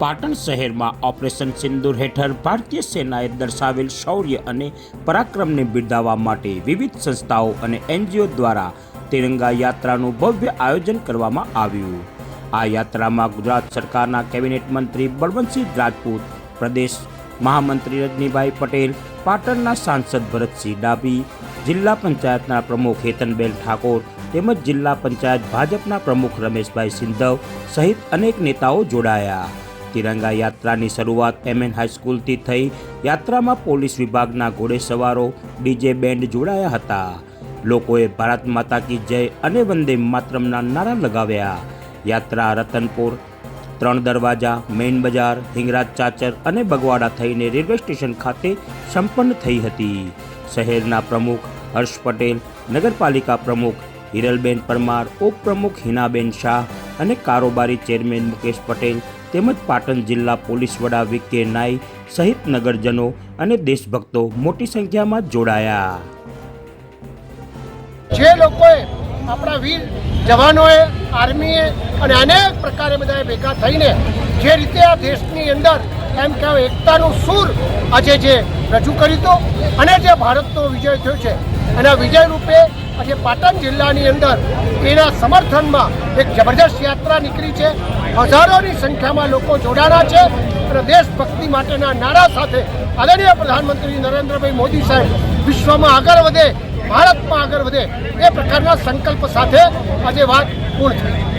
પાટણ શહેરમાં ઓપરેશન સિંદૂર હેઠળ ભારતીય સેનાએ દર્શાવેલ શૌર્ય અને પરાક્રમને બિરદાવવા માટે વિવિધ સંસ્થાઓ અને એનજીઓ દ્વારા તિરંગા યાત્રાનું ભવ્ય આયોજન કરવામાં આવ્યું. આ યાત્રામાં ગુજરાત સરકારના કેબિનેટ મંત્રી બળવંતસિંહ રાજપૂત, પ્રદેશ મહામંત્રી રજનીભાઈ પટેલ, પાટણના સાંસદ ભરતસિંહ ડાભી, જિલ્લા પંચાયતના પ્રમુખ હેતનબેન ઠાકોર તેમજ જિલ્લા પંચાયત ભાજપના પ્રમુખ રમેશભાઈ સિંધવ સહિત અનેક નેતાઓ જોડાયા. તિરંગા યાત્રાની શરૂઆત એમએન હાઈસ્કૂલથી થઈ. યાત્રામાં પોલીસ વિભાગના ઘોડેસવારો, ડીજે બેન્ડ જોડાયા હતા. લોકોએ ભારત માતા કી જય અને વંદે માતરમના નારા લગાવ્યા. યાત્રા રતનપુર, ત્રણ દરવાજા, મેઇન બજાર, હિંગરાજ ચાચર અને બગવાડા થઈને રેલવે સ્ટેશન ખાતે સંપન્ન થઈ હતી. શહેરના પ્રમુખ હર્ષ પટેલ, નગરપાલિકા પ્રમુખ હિરલબેન પરમાર, ઉપપ્રમુખ હિનાબેન શાહ અને કારોબારી ચેરમેન મુકેશ પટેલ તેમજ પાટણ જિલ્લા પોલીસ વડા વિકે નાઈ સહિત નગરજનો અને દેશભક્તો મોટી સંખ્યામાં જોડાયા. જે લોકોએ આપણા વીર જવાનોએ, આર્મીએ અને અનેક પ્રકારે બધાએ ભેગા થઈને જે રીતે આ દેશની અંદર એમ કહેવાય એકતાનું સૂર આજે જે રજૂ કર્યું હતું અને જે ભારતનો વિજય થયો છે અને વિજય રૂપે આજે પાટણ જિલ્લાની અંદર એના સમર્થનમાં એક જબરદસ્ત યાત્રા નીકળી છે. હજારોની સંખ્યામાં લોકો જોડાણા છે અને દેશભક્તિ માટેના નારા સાથે આદરણીય પ્રધાનમંત્રી નરેન્દ્રભાઈ મોદી સાહેબ વિશ્વમાં આગળ વધે, ભારતમાં આગળ વધે એ પ્રકારના સંકલ્પ સાથે આજે વાત પૂર્ણ થઈ.